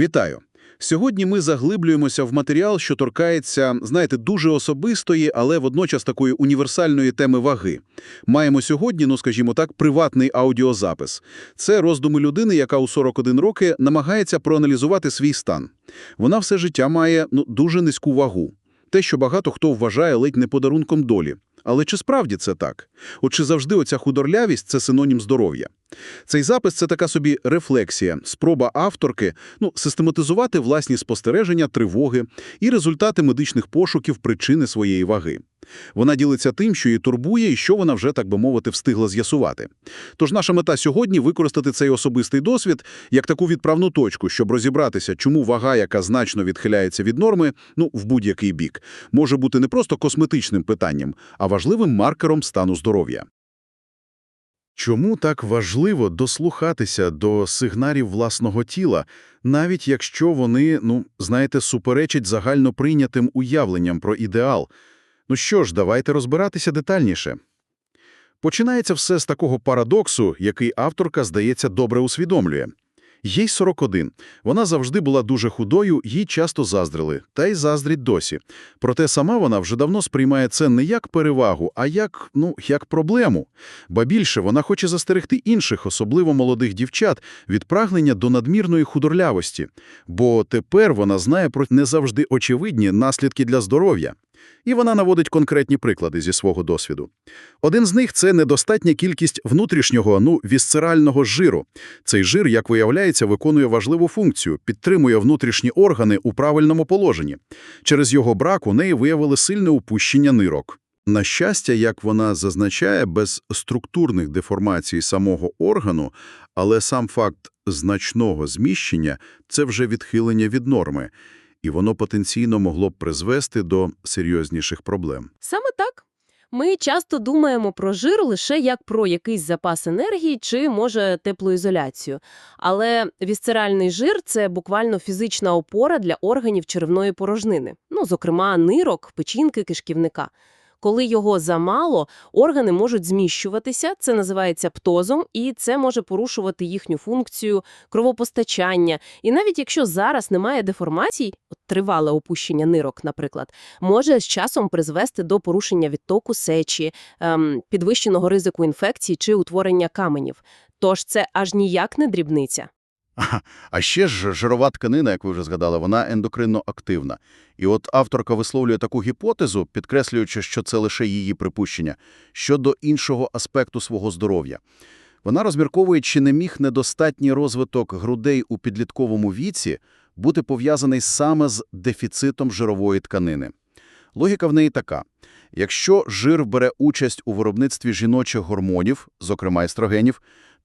Вітаю! Сьогодні ми заглиблюємося в матеріал, що торкається, знаєте, дуже особистої, але водночас такої універсальної теми ваги. Маємо сьогодні, ну скажімо так, приватний аудіозапис. Це роздуми людини, яка у 41 роки намагається проаналізувати свій стан. Вона все життя має ну, дуже низьку вагу. Те, що багато хто вважає ледь не подарунком долі. Але чи справді це так? От чи завжди оця худорлявість – це синонім здоров'я? Цей запис – це така собі рефлексія, спроба авторки ну, систематизувати власні спостереження, тривоги і результати медичних пошуків причини своєї ваги. Вона ділиться тим, що її турбує і що вона вже, так би мовити, встигла з'ясувати. Тож наша мета сьогодні – використати цей особистий досвід як таку відправну точку, щоб розібратися, чому вага, яка значно відхиляється від норми, ну, в будь-який бік, може бути не просто косметичним питанням, а важливим маркером стану здоров'я. Чому так важливо дослухатися до сигналів власного тіла, навіть якщо вони, ну, знаєте, суперечать загально прийнятим уявленням про ідеал? Ну що ж, давайте розбиратися детальніше. Починається все з такого парадоксу, який авторка, здається, добре усвідомлює. Їй 41. Вона завжди була дуже худою, їй часто заздрили, та й заздрить досі. Проте сама вона вже давно сприймає це не як перевагу, а як, ну, як проблему. Ба більше, вона хоче застерегти інших, особливо молодих дівчат, від прагнення до надмірної худорлявості. Бо тепер вона знає про не завжди очевидні наслідки для здоров'я. І вона наводить конкретні приклади зі свого досвіду. Один з них – це недостатня кількість внутрішнього, ну, вісцерального жиру. Цей жир, як виявляється, виконує важливу функцію – підтримує внутрішні органи у правильному положенні. Через його брак у неї виявили сильне упущення нирок. На щастя, як вона зазначає, без структурних деформацій самого органу, але сам факт значного зміщення – це вже відхилення від норми – і воно потенційно могло б призвести до серйозніших проблем. Саме так. Ми часто думаємо про жир лише як про якийсь запас енергії чи, може, теплоізоляцію. Але вісцеральний жир – це буквально фізична опора для органів черевної порожнини. Ну, зокрема, нирок, печінки, кишківника. Коли його замало, органи можуть зміщуватися, це називається птозом, і це може порушувати їхню функцію, кровопостачання. І навіть якщо зараз немає деформацій, от тривале опущення нирок, наприклад, може з часом призвести до порушення відтоку сечі, ем, підвищеного ризику інфекцій чи утворення каменів. Тож це аж ніяк не дрібниця. А ще ж жирова тканина, як ви вже згадали, вона ендокринно активна. І от авторка висловлює таку гіпотезу, підкреслюючи, що це лише її припущення, щодо іншого аспекту свого здоров'я. Вона розмірковує, чи не міг недостатній розвиток грудей у підлітковому віці бути пов'язаний саме з дефіцитом жирової тканини. Логіка в неї така. Якщо жир бере участь у виробництві жіночих гормонів, зокрема естрогенів,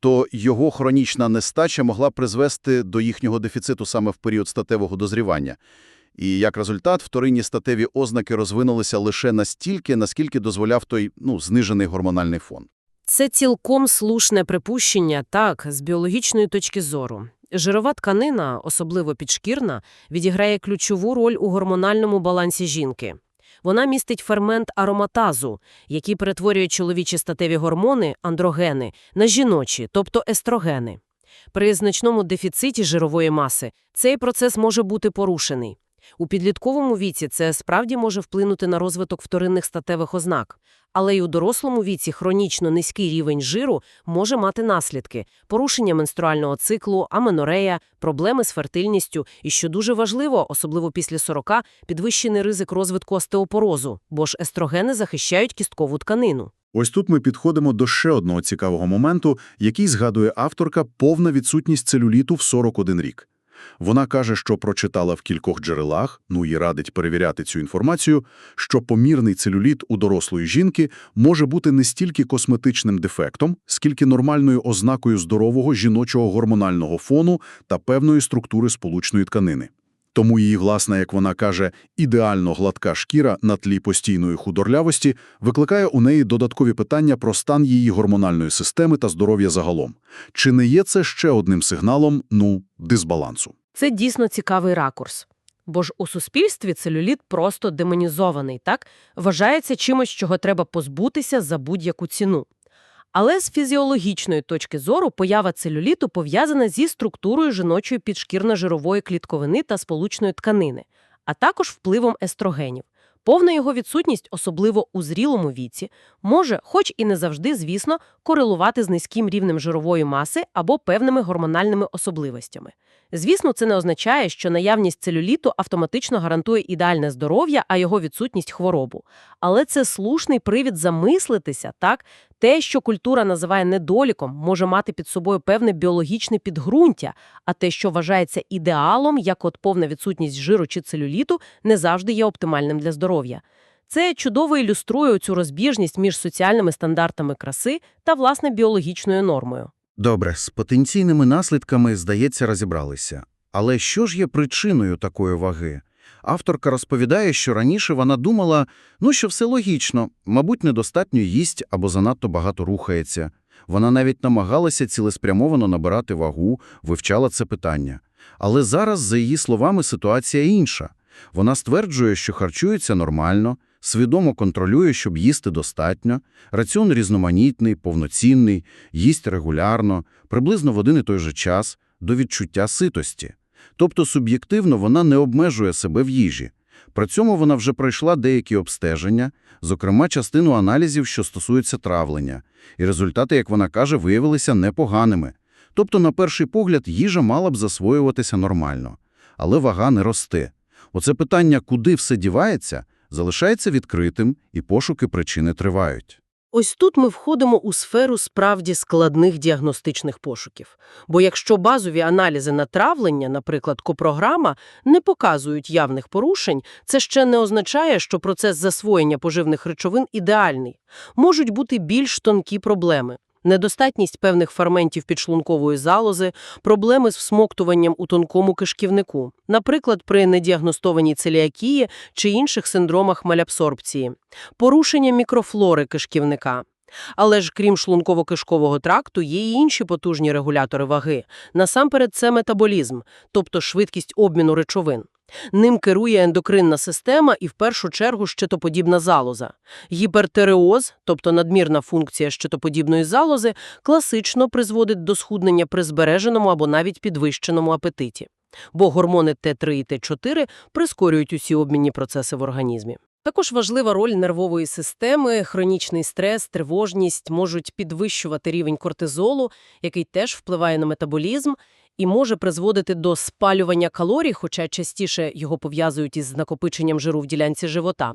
то його хронічна нестача могла призвести до їхнього дефіциту саме в період статевого дозрівання. І як результат, вторинні статеві ознаки розвинулися лише настільки, наскільки дозволяв той ну, знижений гормональний фон. Це цілком слушне припущення, так, з біологічної точки зору. Жирова тканина, особливо підшкірна, відіграє ключову роль у гормональному балансі жінки. Вона містить фермент ароматазу, який перетворює чоловічі статеві гормони, андрогени, на жіночі, тобто естрогени. При значному дефіциті жирової маси цей процес може бути порушений. У підлітковому віці це справді може вплинути на розвиток вторинних статевих ознак. Але й у дорослому віці хронічно низький рівень жиру може мати наслідки – порушення менструального циклу, аменорея, проблеми з фертильністю і, що дуже важливо, особливо після 40, підвищений ризик розвитку остеопорозу, бо ж естрогени захищають кісткову тканину. Ось тут ми підходимо до ще одного цікавого моменту, який згадує авторка повна відсутність целюліту в 41 рік. Вона каже, що прочитала в кількох джерелах, ну і радить перевіряти цю інформацію, що помірний целюліт у дорослої жінки може бути не стільки косметичним дефектом, скільки нормальною ознакою здорового жіночого гормонального фону та певної структури сполучної тканини. Тому її, власна, як вона каже, ідеально гладка шкіра на тлі постійної худорлявості викликає у неї додаткові питання про стан її гормональної системи та здоров'я загалом. Чи не є це ще одним сигналом, ну, дисбалансу? Це дійсно цікавий ракурс. Бо ж у суспільстві целюліт просто демонізований, так? Вважається чимось, чого треба позбутися за будь-яку ціну. Але з фізіологічної точки зору поява целюліту пов'язана зі структурою жіночої підшкірно-жирової клітковини та сполучної тканини, а також впливом естрогенів. Повна його відсутність, особливо у зрілому віці, може, хоч і не завжди, звісно, корелувати з низьким рівнем жирової маси або певними гормональними особливостями. Звісно, це не означає, що наявність целюліту автоматично гарантує ідеальне здоров'я, а його відсутність – хворобу. Але це слушний привід замислитися, так? Те, що культура називає недоліком, може мати під собою певне біологічне підґрунтя, а те, що вважається ідеалом, як от повна відсутність жиру чи целюліту, не завжди є оптимальним для здоров'я. Це чудово ілюструє цю розбіжність між соціальними стандартами краси та, власне, біологічною нормою. Добре, з потенційними наслідками, здається, розібралися. Але що ж є причиною такої ваги? Авторка розповідає, що раніше вона думала, ну, що все логічно, мабуть, недостатньо їсть або занадто багато рухається. Вона навіть намагалася цілеспрямовано набирати вагу, вивчала це питання. Але зараз, за її словами, ситуація інша. Вона стверджує, що харчується нормально, свідомо контролює, щоб їсти достатньо, раціон різноманітний, повноцінний, їсть регулярно, приблизно в один і той же час, до відчуття ситості. Тобто суб'єктивно вона не обмежує себе в їжі. При цьому вона вже пройшла деякі обстеження, зокрема частину аналізів, що стосуються травлення. І результати, як вона каже, виявилися непоганими. Тобто, на перший погляд, їжа мала б засвоюватися нормально. Але вага не росте. Оце питання, куди все дівається, залишається відкритим, і пошуки причини тривають. Ось тут ми входимо у сферу справді складних діагностичних пошуків. Бо якщо базові аналізи на травлення, наприклад, копрограма, не показують явних порушень, це ще не означає, що процес засвоєння поживних речовин ідеальний. Можуть бути більш тонкі проблеми. Недостатність певних ферментів підшлункової залози, проблеми з всмоктуванням у тонкому кишківнику, наприклад, при недіагностованій целіакії чи інших синдромах малябсорбції, порушення мікрофлори кишківника. Але ж крім шлунково-кишкового тракту, є й інші потужні регулятори ваги. Насамперед це метаболізм, тобто швидкість обміну речовин. Ним керує ендокринна система і в першу чергу щитоподібна залоза. Гіпертереоз, тобто надмірна функція щитоподібної залози, класично призводить до схуднення при збереженому або навіть підвищеному апетиті. Бо гормони Т3 і Т4 прискорюють усі обмінні процеси в організмі. Також важлива роль нервової системи, хронічний стрес, тривожність можуть підвищувати рівень кортизолу, який теж впливає на метаболізм і може призводити до спалювання калорій, хоча частіше його пов'язують із накопиченням жиру в ділянці живота.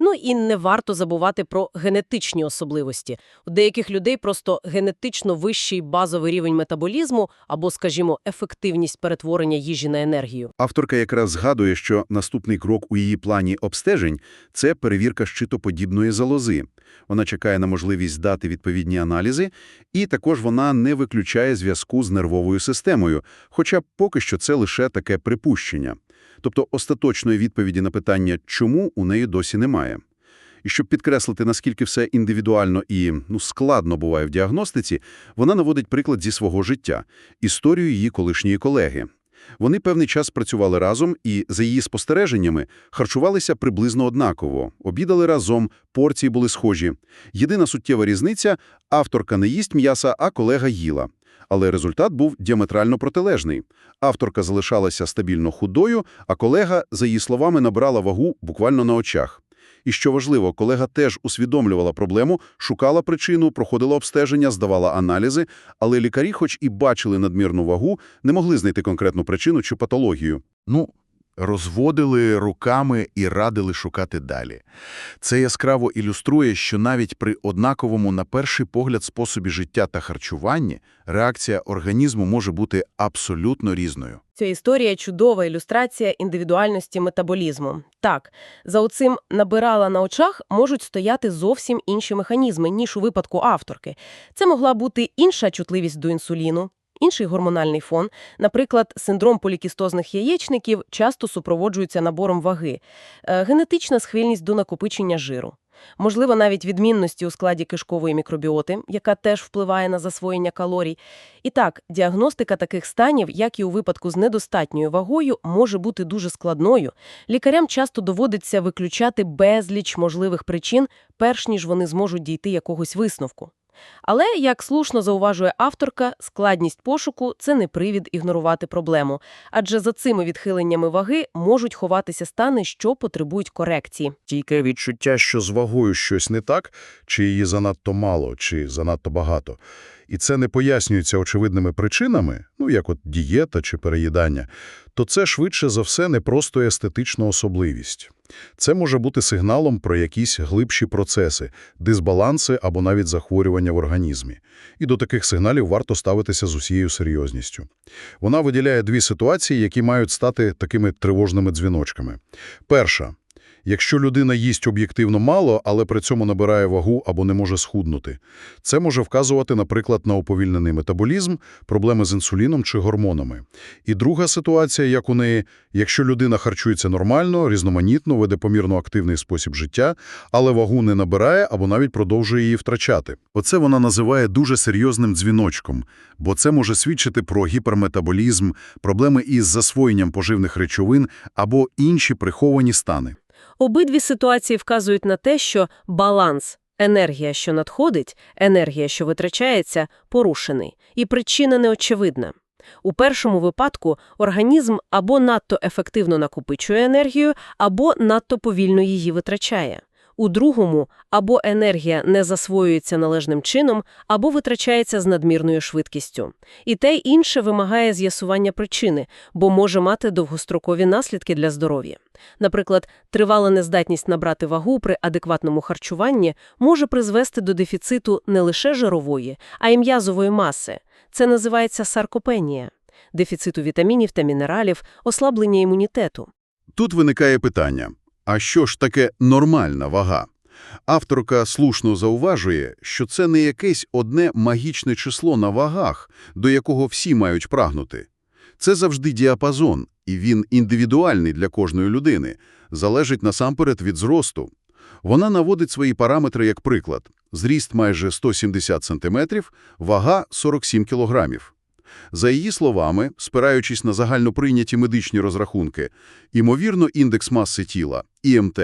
Ну і не варто забувати про генетичні особливості. У деяких людей просто генетично вищий базовий рівень метаболізму або, скажімо, ефективність перетворення їжі на енергію. Авторка якраз згадує, що наступний крок у її плані обстежень – це перевірка щитоподібної залози. Вона чекає на можливість дати відповідні аналізи, і також вона не виключає зв'язку з нервовою системою, хоча поки що це лише таке припущення. Тобто остаточної відповіді на питання «чому» у неї досі немає. І щоб підкреслити, наскільки все індивідуально і ну, складно буває в діагностиці, вона наводить приклад зі свого життя – історію її колишньої колеги. Вони певний час працювали разом і, за її спостереженнями, харчувалися приблизно однаково, обідали разом, порції були схожі. Єдина суттєва різниця – авторка не їсть м'яса, а колега їла. Але результат був діаметрально протилежний. Авторка залишалася стабільно худою, а колега, за її словами, набрала вагу буквально на очах. І що важливо, колега теж усвідомлювала проблему, шукала причину, проходила обстеження, здавала аналізи, але лікарі, хоч і бачили надмірну вагу, не могли знайти конкретну причину чи патологію. Ну, розводили руками і радили шукати далі. Це яскраво ілюструє, що навіть при однаковому на перший погляд способі життя та харчуванні реакція організму може бути абсолютно різною. Ця історія – чудова ілюстрація індивідуальності метаболізму. Так, за оцим «набирала на очах» можуть стояти зовсім інші механізми, ніж у випадку авторки. Це могла бути інша чутливість до інсуліну, інший гормональний фон. Наприклад, синдром полікістозних яєчників часто супроводжується набором ваги, е, генетична схильність до накопичення жиру. Можливо, навіть відмінності у складі кишкової мікробіоти, яка теж впливає на засвоєння калорій. І так, діагностика таких станів, як і у випадку з недостатньою вагою, може бути дуже складною. Лікарям часто доводиться виключати безліч можливих причин, перш ніж вони зможуть дійти якогось висновку. Але, як слушно зауважує авторка, складність пошуку – це не привід ігнорувати проблему. Адже за цими відхиленнями ваги можуть ховатися стани, що потребують корекції. Тільки відчуття, що з вагою щось не так, чи її занадто мало, чи занадто багато. І це не пояснюється очевидними причинами, ну як от дієта чи переїдання, то це швидше за все не просто естетична особливість. Це може бути сигналом про якісь глибші процеси, дисбаланси або навіть захворювання в організмі. І до таких сигналів варто ставитися з усією серйозністю. Вона виділяє дві ситуації, які мають стати такими тривожними дзвіночками. Перша. Якщо людина їсть об'єктивно мало, але при цьому набирає вагу або не може схуднути. Це може вказувати, наприклад, на уповільнений метаболізм, проблеми з інсуліном чи гормонами. І друга ситуація, як у неї, якщо людина харчується нормально, різноманітно, веде помірно активний спосіб життя, але вагу не набирає або навіть продовжує її втрачати. Оце вона називає дуже серйозним дзвіночком, бо це може свідчити про гіперметаболізм, проблеми із засвоєнням поживних речовин або інші приховані стани. Обидві ситуації вказують на те, що баланс – енергія, що надходить, енергія, що витрачається – порушений. І причина неочевидна. У першому випадку організм або надто ефективно накопичує енергію, або надто повільно її витрачає. У другому або енергія не засвоюється належним чином, або витрачається з надмірною швидкістю. І те інше вимагає з'ясування причини, бо може мати довгострокові наслідки для здоров'я. Наприклад, тривала нездатність набрати вагу при адекватному харчуванні може призвести до дефіциту не лише жирової, а й м'язової маси. Це називається саркопенія – дефіциту вітамінів та мінералів, ослаблення імунітету. Тут виникає питання, а що ж таке нормальна вага? Авторка слушно зауважує, що це не якесь одне магічне число на вагах, до якого всі мають прагнути. Це завжди діапазон, і він індивідуальний для кожної людини, залежить насамперед від зросту. Вона наводить свої параметри як приклад. Зріст майже 170 см, вага 47 кілограмів. За її словами, спираючись на загальноприйняті медичні розрахунки, ймовірно, індекс маси тіла, ІМТ,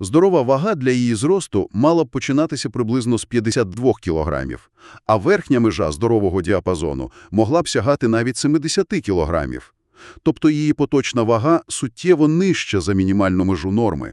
здорова вага для її зросту мала б починатися приблизно з 52 кілограмів, а верхня межа здорового діапазону могла б сягати навіть 70 кілограмів. Тобто її поточна вага суттєво нижча за мінімальну межу норми.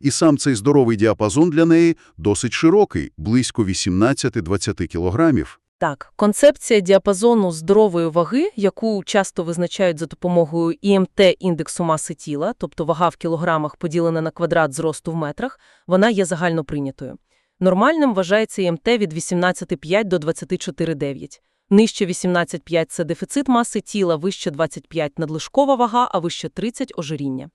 І сам цей здоровий діапазон для неї досить широкий, близько 18-20 кілограмів. Так, концепція діапазону здорової ваги, яку часто визначають за допомогою ІМТ індексу маси тіла, тобто вага в кілограмах поділена на квадрат зросту в метрах, вона є загальноприйнятою. Нормальним вважається ІМТ від 18,5 до 24,9. Нижче 18,5 – це дефіцит маси тіла, вище 25 – надлишкова вага, а вище 30 – ожиріння.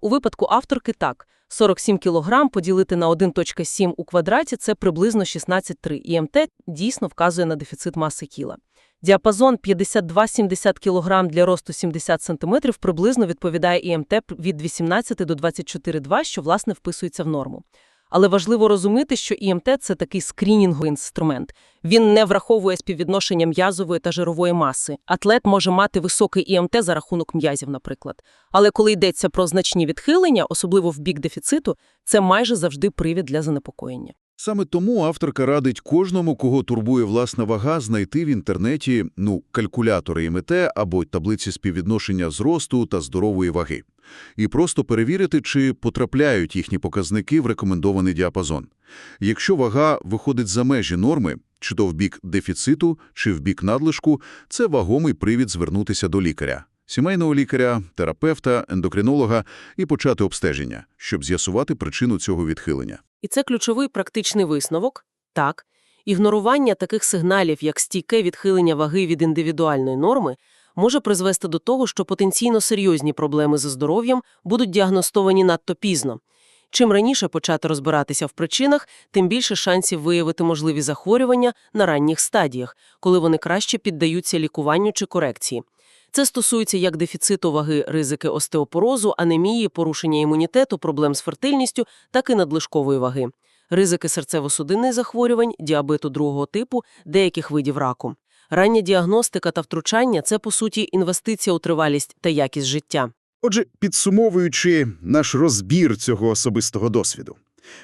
У випадку авторки так. 47 кг поділити на 1.7 у квадраті – це приблизно 16,3. ІМТ дійсно вказує на дефіцит маси тіла. Діапазон 52-70 кг для росту 70 см приблизно відповідає ІМТ від 18 до 24,2, що, власне, вписується в норму. Але важливо розуміти, що ІМТ – це такий скрінінговий інструмент. Він не враховує співвідношення м'язової та жирової маси. Атлет може мати високий ІМТ за рахунок м'язів, наприклад. Але коли йдеться про значні відхилення, особливо в бік дефіциту, це майже завжди привід для занепокоєння. Саме тому авторка радить кожному, кого турбує власна вага, знайти в інтернеті ну, калькулятори ІМТ або таблиці співвідношення зросту та здорової ваги. І просто перевірити, чи потрапляють їхні показники в рекомендований діапазон. Якщо вага виходить за межі норми, чи то в бік дефіциту, чи в бік надлишку, це вагомий привід звернутися до лікаря. Сімейного лікаря, терапевта, ендокринолога і почати обстеження, щоб з'ясувати причину цього відхилення. І це ключовий практичний висновок. Так, ігнорування таких сигналів, як стійке відхилення ваги від індивідуальної норми, може призвести до того, що потенційно серйозні проблеми зі здоров'ям будуть діагностовані надто пізно. Чим раніше почати розбиратися в причинах, тим більше шансів виявити можливі захворювання на ранніх стадіях, коли вони краще піддаються лікуванню чи корекції. Це стосується як дефіциту ваги, ризики остеопорозу, анемії, порушення імунітету, проблем з фертильністю, так і надлишкової ваги. Ризики серцево-судинних захворювань, діабету другого типу, деяких видів раку. Рання діагностика та втручання – це, по суті, інвестиція у тривалість та якість життя. Отже, підсумовуючи наш розбір цього особистого досвіду,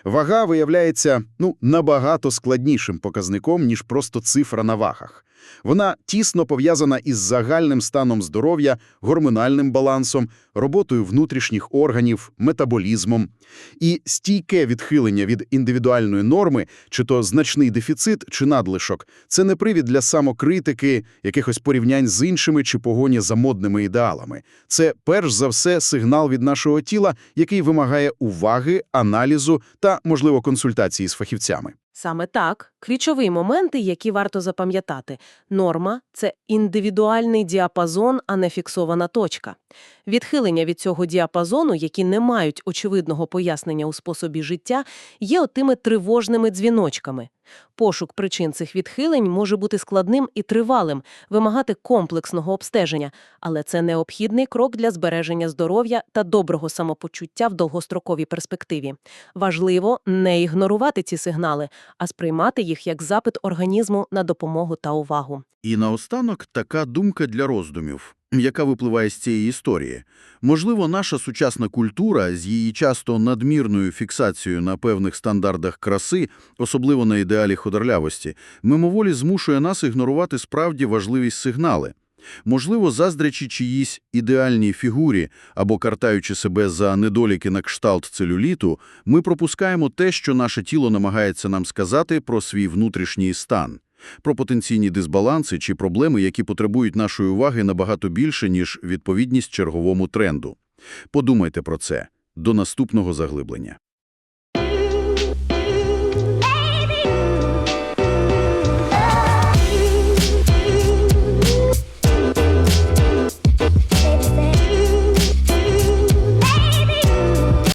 Вага виявляється ну, набагато складнішим показником, ніж просто цифра на вагах. Вона тісно пов'язана із загальним станом здоров'я, гормональним балансом, роботою внутрішніх органів, метаболізмом. І стійке відхилення від індивідуальної норми, чи то значний дефіцит, чи надлишок, це не привід для самокритики, якихось порівнянь з іншими чи погоні за модними ідеалами. Це, перш за все, сигнал від нашого тіла, який вимагає уваги, аналізу та, можливо, консультації з фахівцями. Саме так, ключові моменти, які варто запам'ятати. Норма – це індивідуальний діапазон, а не фіксована точка. Відхилення від цього діапазону, які не мають очевидного пояснення у способі життя, є отими тривожними дзвіночками. Пошук причин цих відхилень може бути складним і тривалим, вимагати комплексного обстеження, але це необхідний крок для збереження здоров'я та доброго самопочуття в довгостроковій перспективі. Важливо не ігнорувати ці сигнали, а сприймати їх як запит організму на допомогу та увагу. І наостанок така думка для роздумів, яка випливає з цієї історії. Можливо, наша сучасна культура з її часто надмірною фіксацією на певних стандартах краси, особливо на ідеалі худорлявості, мимоволі змушує нас ігнорувати справді важливі сигнали. Можливо, заздрячи чиїсь ідеальній фігурі або картаючи себе за недоліки на кшталт целюліту, ми пропускаємо те, що наше тіло намагається нам сказати про свій внутрішній стан про потенційні дисбаланси чи проблеми, які потребують нашої уваги набагато більше, ніж відповідність черговому тренду. Подумайте про це. До наступного заглиблення.